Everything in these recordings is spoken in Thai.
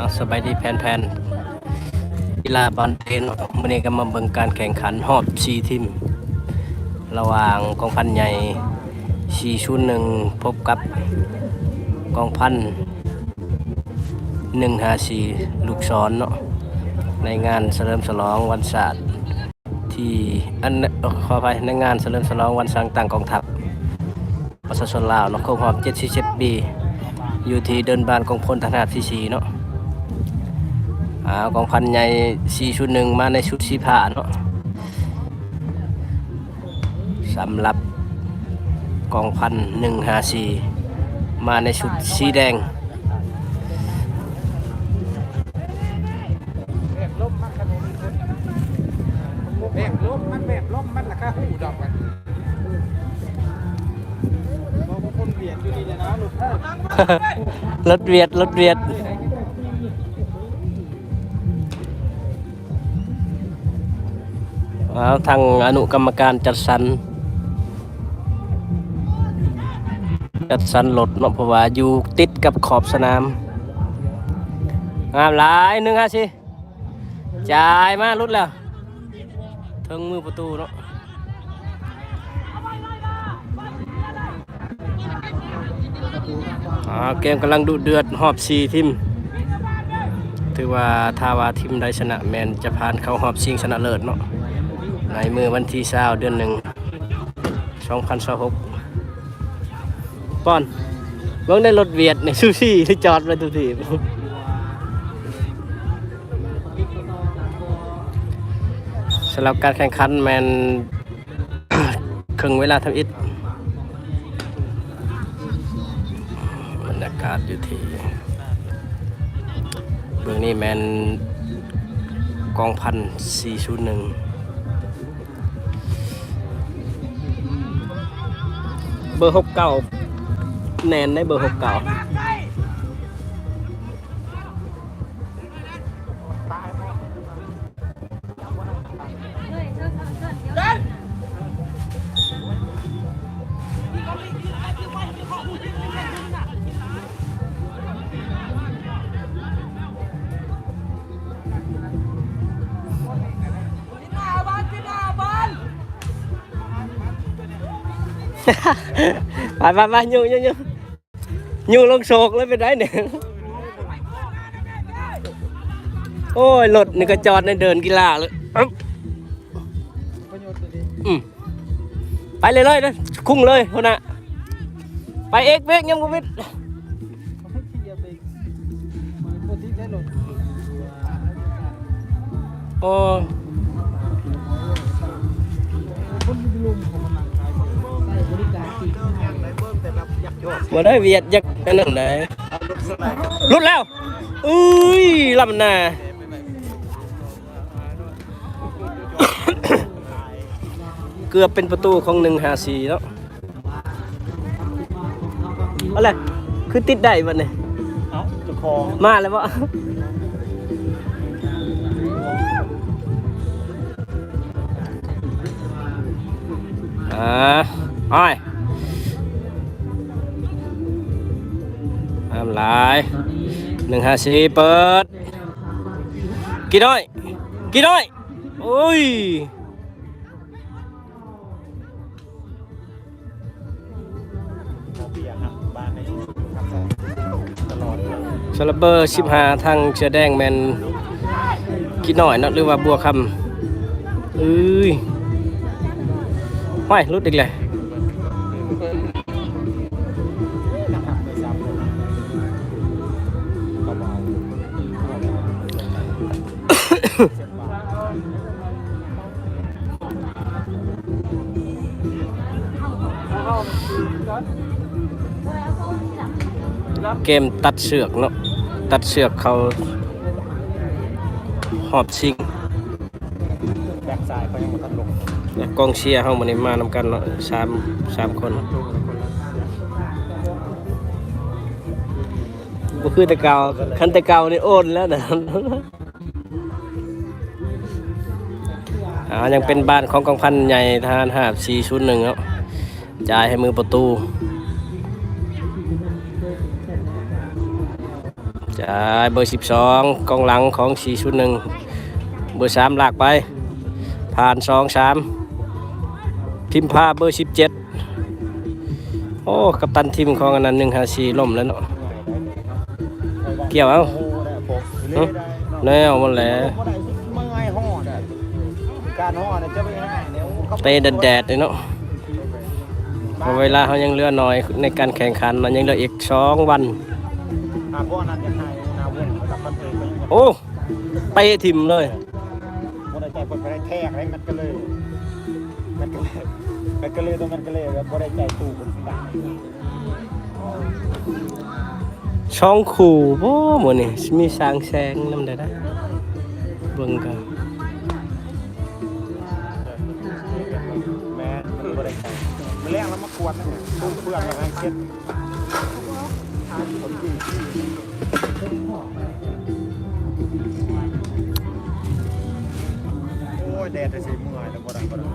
เอาสบายดีแพนๆกีฬาบอลเทนมื่อนี้ก็มาเบิ่งการแข่งขันหอบชีทีมระหว่างกองพันใหญ่ชีชุนหนึ่งพบกับกองพันหนึ่งหาสีลูกศรเนาะในงานเฉลิมฉลองวันศาสตร์ที่อันขออภัยในงานเฉลิมฉลองวันสร้างต่างกองทัพประชาชนลาวเนาะครบรอบ77ปีอยู่ที่เดินบานกองพลทหารที่สีเนาะ อ่ากองพันใหญ่สีชุดหนึ่งมาในชุดสีผ้าเนาะสำหรับกองพันหนึ่งหาสีมาในชุดสีแดงแบบล้มมันแบบลมมันแบบลมมันราคาหูดอกมันคนเบียดอยู่นี่นะลูกรถเวียดรถเวียด ทางอนุกรรมการจัดสรรจัดสรรรถเนาะเพราะว่าอยู่ติดกับขอบสนามงามหลายหนึ่งห้าสิจ่ายมาลุดแล้วถึงมือประตูเนาะเกมกำลังดุเดือดหอบซีทิมถือว่าถ้าวาทีมใดชนะแมนจะผ่านเข้าหอบชิงชนะเลิศเนาะ ในมือวันที่เศร้าเดือนหนึ่ง2026ป้อนเบิ่งได้รถเวียดในซูซี่ที่จอดไว้ทุกทีสำหรับการแข่งขันแมนครึ่งเวลาทำอิฐบรรยากาศอยู่ที่เบื้องนี้แมนกองพันสี่ศูนย์หนึ่ง เบอร์หกเก้าแนน ได้เบอร์หกเก้าไปไปไปยูยูยูยูลงโศกเลยไปได้เนี่ยโอ้ยรถนี่ก็จอดในเดินกีฬาเลยอึ๊บประโยชน์ตัวนี้อืมไปเลยเลยนะคุ้งเลยคนน่ะไปเอกเวกยังบ่มิดเขาให้ขี่อย่าเบรกคนที่ได้หลดโอ้ บิ้งแต่แบบอยาได้เวียดยักอันนั้นได้รุดแล้วอุ้ยลำหน้าเกือบเป็นประตูของหนึ่งหาสีเนาะอะไรคือติดได้บัดเนี่ยมาแล้วบ่อ่าอ้อย ทำลายหนึ่งห้าสี่เปิด กี่น้อย กี่น้อยโอ้ยเบียร์ครับบ้านในครับตลอดสลับเบอร์ชิบหาทางเชือแดงแมนกี่น้อยนะหรือว่าบัวคำเอ้ยไม่รุดอีกเลย เกมตัดเสือกเนาะตัดเสือกเขาหอบชิงแบกซ้ายเขายังมาทันลงกองเชียร์เฮามันนี้มานำกันเนาะสามสามคนบ่คือต่เกาคันต่เก่านี่โอนแล้วนะอ่ายังเป็นบ้านของกองพันใหญ่ทหารหาบ401เนาะ จ่ายให้มือประตู จ่ายเบอร์สิบสองกองหลังของสี่ชุดหนึ่งเบอร์สามลากไป ผ่านสองสามพิมพาเบอร์สิบเจ็ดโอ้ กัปตันทีมของอันนั้นหนึ่งห้าสี่ล่มแล้วเนาะเกี่ยวเอาเล่ได้เนาะแนวมันแหละบ่ได้เอยห่อได้การห่อเนี่ยเนี่ยเขาเตะแดดๆเลยเนาะ เพราะเวลาเขายังเหลือน้อยในการแข่งขันมันยังเหลืออีกสองวันอ่าพวกนั้นจะให้นาวุ่นกับมันเองไปหมดโอ้เตะทิมเลยบ่ได้ใจคนไปได้แทกอะไรมันก็เลย มันก็เลยมันก็เลยตรงมันก็เลยแบบบ่ได้ใจตู้คนต่างช่องขู่โอ้หมดนี่มีสางแสงน้ำได้ได้เบิ่งกัน แรงแล้วมากวนนะเนี่ยตู้เพื่อนอะไรเช็ดคนที่โอ้ยแดดจะสิเมื่อยแล้วบ่ได้บ่ได้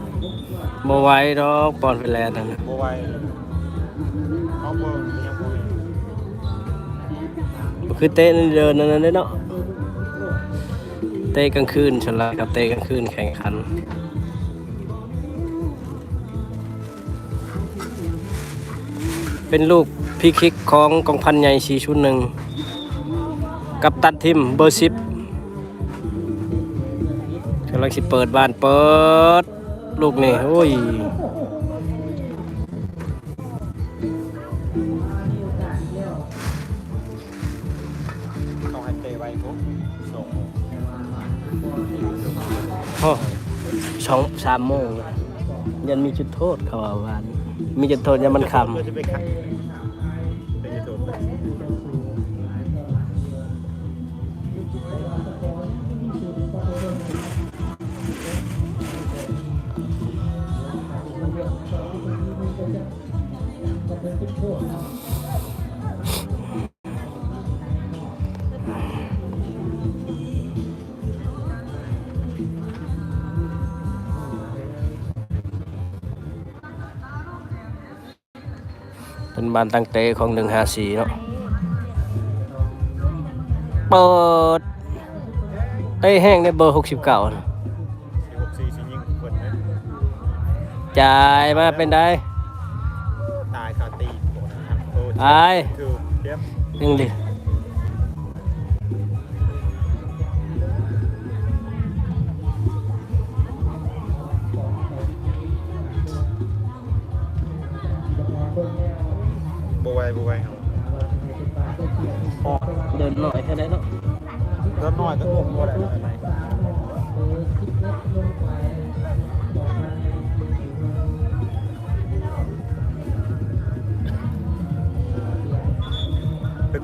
บ่ไหว้ดอกปอนไปแล้วนะบ่ไหวเอาเบิ่งยังบ่มีคือเตะนี่นเดินนั่นน่ะเนาะเตะกลางคืนฉลาดกับเตะกลางคืนแข่งขัน เป็นลูกพีคิกของกองพันใหญ่สี่ชุดหนึ่ง กับตัดทิมเบอร์สิบกำลังสิเปิดบ้านเปิด ลูกนี่โอ้ยต้องให้เตะไว้ปุ๊บส่งโอ้สองสามโมง ยันมีจุดโทษเขาว่าวัน มีจุดโทนยามันคเพื่อจะไปขัด เป็นบ้านตั้งเตะของหนึ่งห้าสี่เนาะเปิดเอ้ยแห้งในเบอร์หกสิบเก้าสี่หกสี่สิยิงคนนะจ่ายมาเป็นได้ตายคาตีโอ้นะครับโอ้ไอ้คือเทียบยังดิ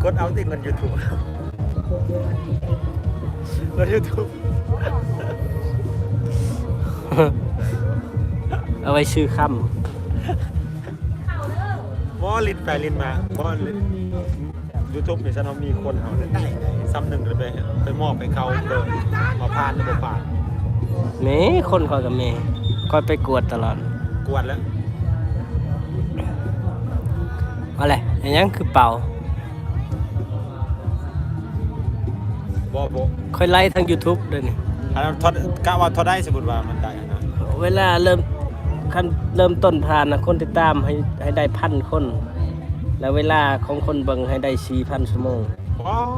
กดเอาติเงินยูทูบเงินยูทูบเอาไว้ซื้อค่บอลินไปลินมาบอลินยูทูบนี่ฉันเอามีคนเอาได้ได้ซ้ำหนึ่งเลยไปไปมอบไปเขาเลยมาผ่านหรือบ่ผ่านำมีคนคอยกับเมย์คอยไปกวดตลอด กวนแล้วอะไรอันยังคือเป่า บอบอคอยไล่ทาง YouTube ด้วยนี่อันนั้นทอดกะว่าทอดได้สมมติว่ามันได้นะเวลาเริ่มขั้นเริ่มต้นผ่านนะคนติดตามให้ให้ได้พันคน แล้วเวลาของคนเบิ่งให้ได้สี่พันชั่วโมงว้าว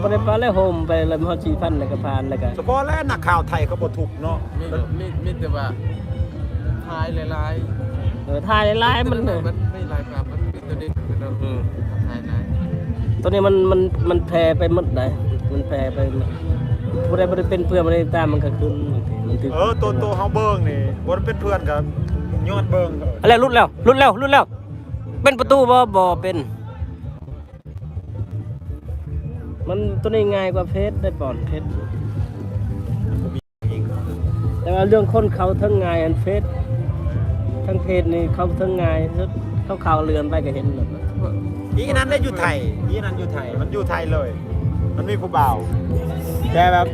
บ่ได้ปาแล้วโฮมไปแล้วพอสี่พันแล้วก็ผ่านแล้วก็เฉพาะแล้วนักข่าวไทยเขาบ่ถูกเนาะมีมีมีแต่ว่าทายหลายเออถ่ายหลายๆๆมัน มันไม่หลายครับมันมีตัวนี้เป็นเราอืมทายหลาย ตัวนี้มันมันมันแพร่ไปหมดเลยมันแพร่ไปหมดผู้ใดบ่ได้เป็นเพื่อนบ่ได้ติดตามมันก็ขึ้นมันถึงเออตัวตัวเฮาเบิ่งนี่บ่ได้เป็นเพื่อนกับยอดเบิ่งเอออะไรรุดแล้วรุดแล้วรุดแล้ว เป็นประตูบ่บ่เป็น มันตัวนี้ง่ายกว่าเพชรได้ปอนเพชรอีกแต่ว่าเรื่องคนเขาทั้งง่ายอันเพชรทั้งเพชรนี่เขาทั้งง่ายเขาข่าวเรือนไปก็เห็นหมด อีนั้นได้อยู่ไทยอีนั้นอยู่ไทย มันอยู่ไทยเลย มันมีผู้บ่าวแต่แบบ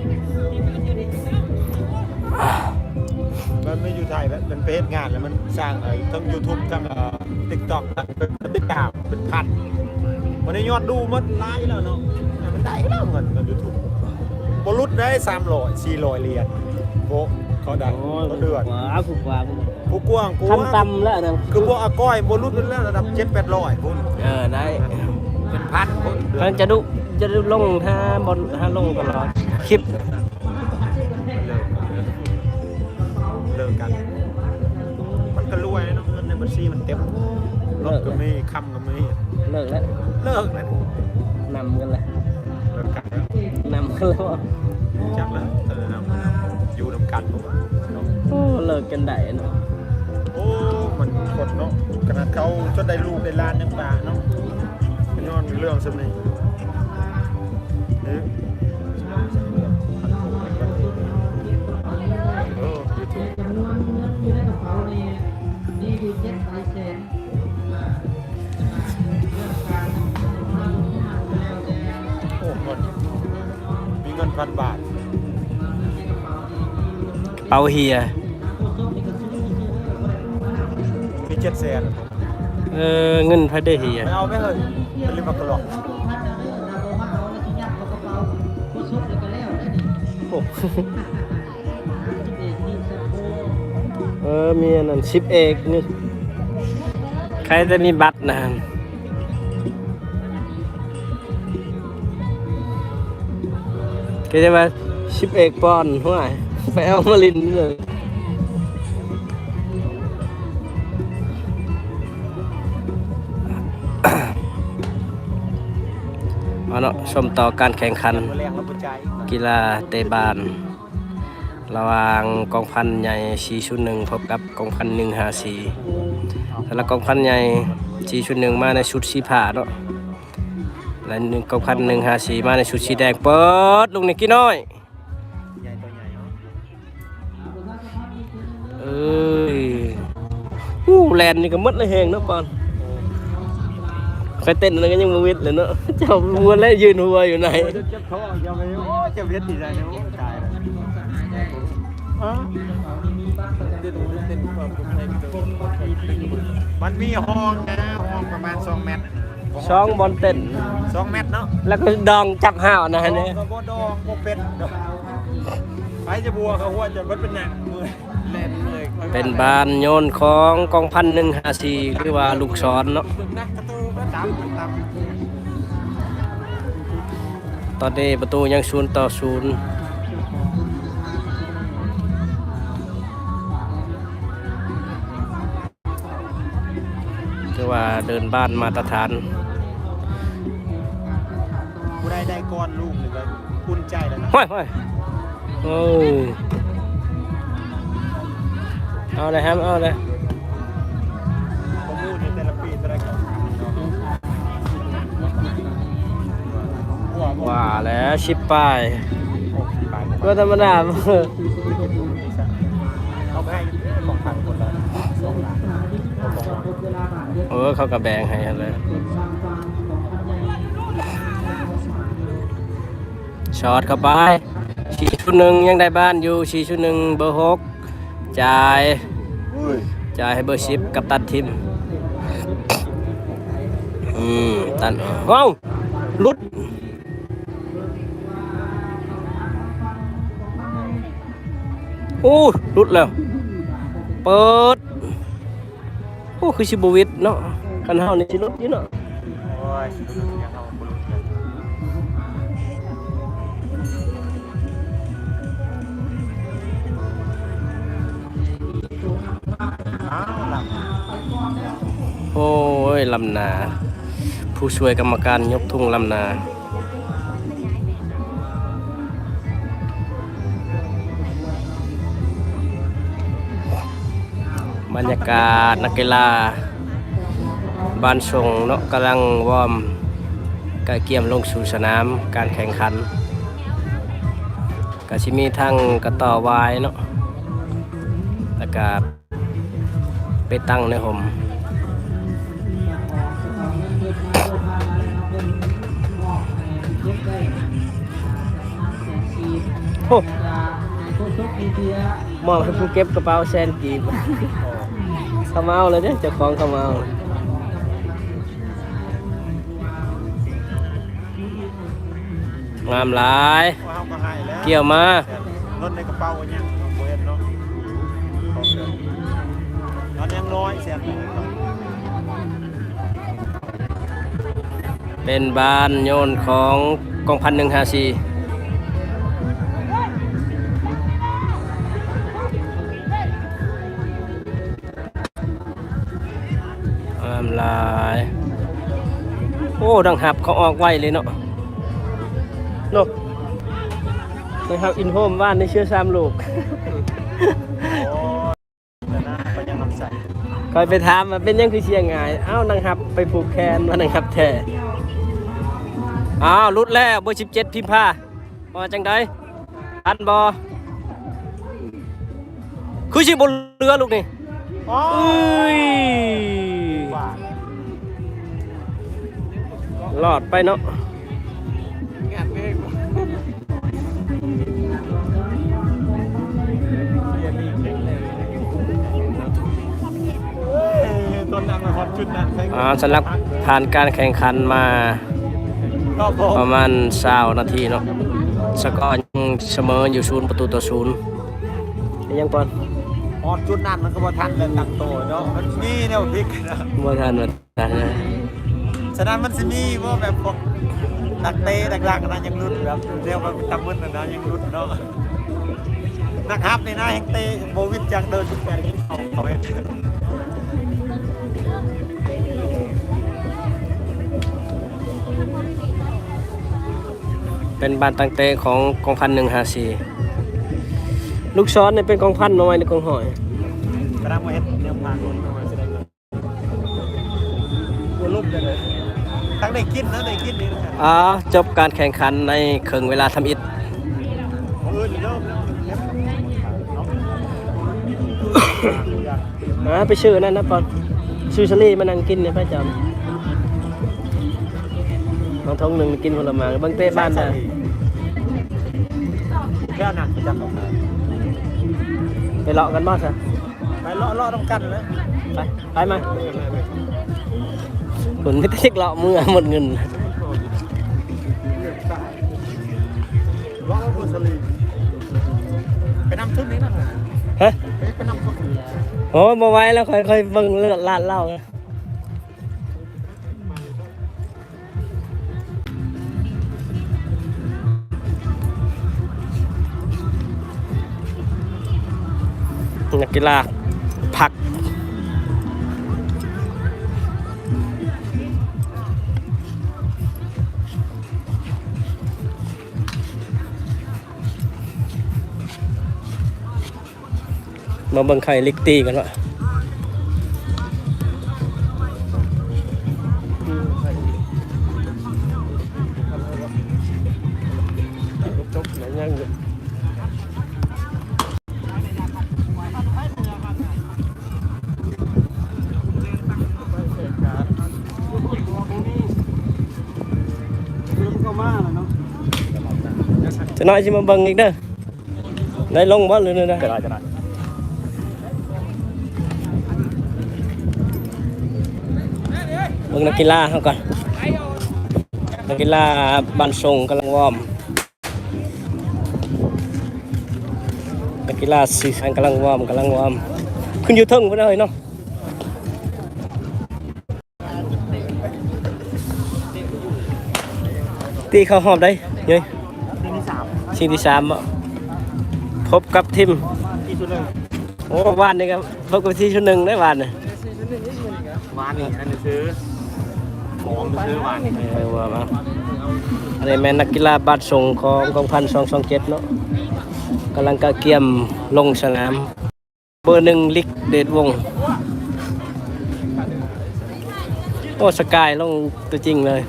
มันไม่อยู่ไทยแบบมันไปเฮ็ดงานแล้วมันสร้างไอ้ทั้ง YouTube ทั้งเอ่อ TikTok ทั้งเป็นติดตามเป็นพันวันนี้ยอดดูหมันไลค์แล้วเนาะมันได้แล้วเงินเงินยูทูบบรุษได้สามร้อยสี่ร้อยเหรียญโอ้เขาดังเขาเดือดขวาผูกขวา ผู้กว้างกูขั้นต่ำแล้วนะคือพวกอาก้อยบรุษแล้วระดับเจ็ดแปดร้อยพุ่นเออได้เป็นพันพุ่นเดือมันนจะดุจะดุลงถ้าบนถ้าลงตลอดคลิปเลิกกัน มันก็รวยเนาะเงินในบัญชีมันเต็มรถก็มีคำก็มีเลิกแล้วเลิกเลยนำกันเลยเลิกกันแล้วนำกันแล้วจักแล้วเออนะอยู่นำกันผมว่า โอ้เลิกกันได้เนาะโอ้ มันกดเนาะขนาดเขาจนได้ลูกได้ล้านยังบาเนาะเป็นนอนเรื่องสมัยเอ๊ะเออ YouTube โอ้เงินมีเงินพันบาทเปาเฮีย เจ็ดแสนเออเงินพระเดเฮียไม่เอาไม่เฮ้ยเป็นริมากระหลอกโอ้เออมีอันนั้นชิปเอกนี่ใครจะมีบัตรนะก็จะมาชิปเอกปอนห่วยไปเอามาลินนี่เลย ชมต่อการแข่งขัน กีฬาเตะบาน ระหว่างกองพันใหญ่ชีชุดหนึ่งพบกับกองพันหนึ่งหาสีแต่ละกองพันใหญ่ชีชุดหนึ่งมาในชุดสีผ้าเนาะและหนึ่งกองพันหนึ่งหาสีมาในชุดสีแดงเปิดลุงนิกกี้น้อยใหญ่ตัวใหญ่เอ้ยอู้แลนนี่ก็มดเลยแหงเนาะปอน ไปเต้นอะไรกันยังมาวิดเลยเนาะเจ้ามัวแล้วยืนหัวอยู่ไหนจะเจ็บท้องยังไงโอ้ยจะเวียนดีใจเนาะตายแล้วมันมีห้องนะห้องประมาณ2เมตรช่องบอลเต้น2เมตรเนาะแล้วก็ดองจับห่าวนะฮะเนี่ยก็บ่ดองบ่เป็ดดอกไปจะบัวเขาหัวจะเบิดเป็นหนักเลยเป็นบานโยนของกองพันหนึ่งหาสีหรือว่าลูกศรเนาะฝึกนักกระ ตูก็ตามตามตอนนี้ประตูยังศูนย์ต่อศูนย์คือว่าเดินบ้านมาตรฐานผู้ใดได้ก้อนลูกนี่ก็อุ่นใจแล้วนะห้อยห้อยโอ้ยเอาเลยครับเอาเลย วบ่ว่าแล้วชิปป้ายไปก็ธรรมดาเอาไปให้ของพันคนละสองล้านสองล้านเออเขากระแบงให้เลยช็อตเข้าไปชีชุดหนึ่งยังได้บ้านอยู่ชีชุดหนึ่งเบอร์หกจ่ายอุ้ยจ่ายให้เบอร์สิบกับตันทิมอืมตันว้าวหลุด โอ้หลุดแล้ว เปิด โอ้ คือชิบวิตเนาะกันเฮานี่สิหลุดอยู่เนาะโอ้ยลยอ้าวหลับโอ้ยลำนา ผู้ช่วยกรรมการยกทุ่งลำนา บรรยากาศนักกีฬาบ้านทรงเนาะกำลังวอร์มกเกียมลงสู่สนามการแข่งขันก็ชิมีทั้งกระต่อวายเนาะแล้วก็ไปตั้งในห่มโอ้มองให้ผู้เก็บกระเป๋าแซนกีบ ขเมาเลยเนี่ยจะคลองขเมาางามหลาย เกี่ยวมารถในกระเป๋าเนี่ยเวทเนาะตอนยังน้อยแสนเป็นบ้านโยนของกองพันหนึ่งฮาซี อ้ดังหับเขาออกไวเลยเนาะเนาะนะครับอินโฮมบ้านในเชื่อสามลูกโอ้แต่นะก็ยังน้ำใสคอยไปถามว่าเป็นยังคือเชียงไงอ้าวนังหับไปผูกแขนว่านังหับแท้อ้าวรุดแล้วเบอร์สิบเจ็ดพิมพ์ผ้ามาจังไดอันบอคือสิบนเรือลูกนี่อ๋อเอ้ย หลอดไปเนาะงานเมฆเอ้ยต้นนั้นมาฮอตจุดนั้นใช่ไหมอ่าสำหรับผ่านการแข่งขันมาก็พอประมาณสาวนาทีเนาะสกอร์ยังเสมออยู่ศูนย์ประตูต่อศูนย์ยังปอนฮอตจุดนั้นมันก็บ่ทันแล้วตั้งโตเนาะมันมีแนวพลิกนะบ่ทันว่าทันนะ ฉะนั้นมันสิมีว่าแบบพวกนักเตะนักลักนะยังรุดแบบเรียกว่าตำมึนนะนะยังรุดเนาะนะครับนี่นะแฮงเตะโบวิดจังเดินทุกแปดกินเขาเขาเองเป็นบ้านตั้งเตะของกองพันหนึ่งห้าสี่ลูกซ้อนเนี่ยเป็นกองพันน้อยหรือกองหอยกระด้างมาเฮ็ดเนื้อปลาคนประมาณจะได้เงินตัวลูกได้เลย ทั้งได้กินนะได้กินนี่นะครับอ่าจบการแข่งขันในครึ่งเวลาทำอิฐของอื่นเริ่มแล้วเก็บอ่าไปชื่อนั่นนะปอนชื่อชลี่มานั่งกินเนี่ยพระจำบางท้องหนึ่งกินผลไม้บางเต้บ้านได้แค่หนักประจำของไปเลาะกันบ้างซะไปเลาะเลาะต้องกันเลยไปไปมา คุณไม่ได้เลาะมือหมดเงินเลาะบุษลีไปนำทุนนี้นะฮะไปนำทุนโอ้มาไว้แล้วค่อยๆเบิ่งเลือดลาดเหล่านะนักกีฬาผัก มาเบิ่งไข่ลิกตีกันวะจบไหนยังอยู่จะน้อยสิมาเบิ่งอีกเด้อได้ลงบ่หรือเด้อจะได้จะได้ บิ่งนักกีฬาเขาก่อนนักกีฬาบันทรงกำลังวอร์มนักกีฬาสีสันกำลังวอร์มกำลังวอร์มขึ้นยูทึ่งพุ่นเลยเนาะตีเข้าหอบได้เย้ยทีมชิงที่สามพบกับทีมโอ้วานนี่ครับพบกับทีมชุดหนึ่งได้วานนี่วานนี่อันนี้ซื้อ ของซื้อวานนี่เออว่ามาอันนี้แม่นนักกีฬาบัตรส่งของกองพันสองสองเจ็ดเนาะกำลังกะเกียมลงสนาม เบอร์หนึ่งลิกเดชวงศ์โอ้สกายลงตัวจริงเลย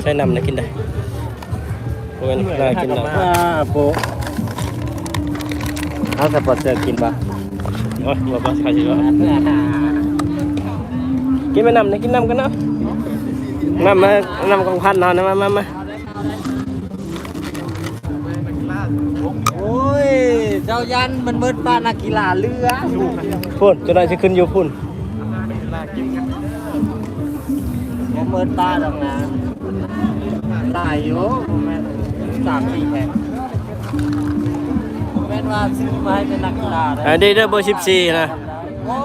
ใช้นำนะกินได้โอ้ยน่ากินนะโปเอาสปอร์ตเซอร์กินปะ โอ้ยบอกว่าใครสิวะกินไปนำนะกินนำกันเนาะนำมานำกองพันเนาะนะมามามาโอ้ย เจ้ายันมันเบิดปานักกีฬาเรือพุ่นจะได้จะขึ้นอยู่พุ่นผมเมินตาดอกนะหลายอยู่สามสี่แผ่น ผมแม่นว่าซื้อมาให้เป็นนักกีฬาได้อันนี้เด้อเบอร์14นะโอ้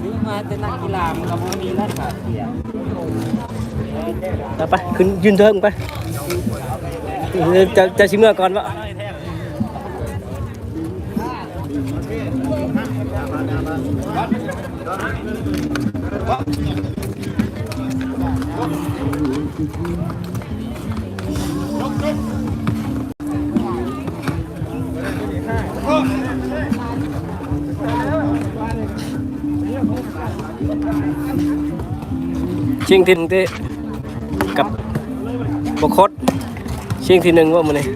ซื้อมาให้เป็นนักกีฬามันก็บ่มีนักขาเสียเอาไปขึ้นยืนเทิงไปเออจะจะสิเมื่อก่อนวะ ชิงที่หนึ่งที่กับบกคดชิงที่หนึ่งว่ามันนี่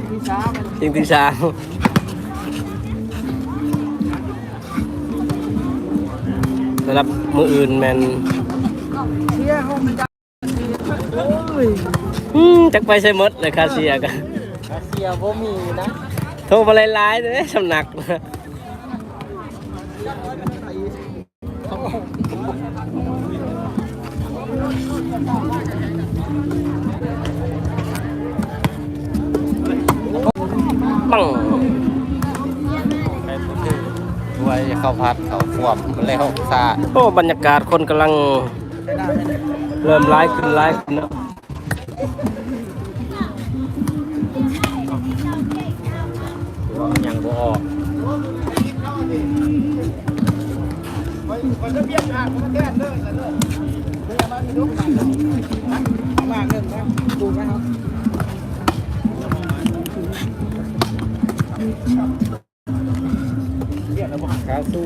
ชิงที่สามสำหรับมืออื่นแมนอืมจักไปใส่หมดเลยคาเซียกันขาเสียบ่มีนะโทรมาหลายๆเลยสำนัก ปังด้วยข้าวผัดข้าวควบแล้วซาโอ้บรรยากาศคนกำลังเริ่มร้ายขึ้นร้ายขึ้นเนอะยังบ่ออก เรียกแล้วว่าหาข้าวสู้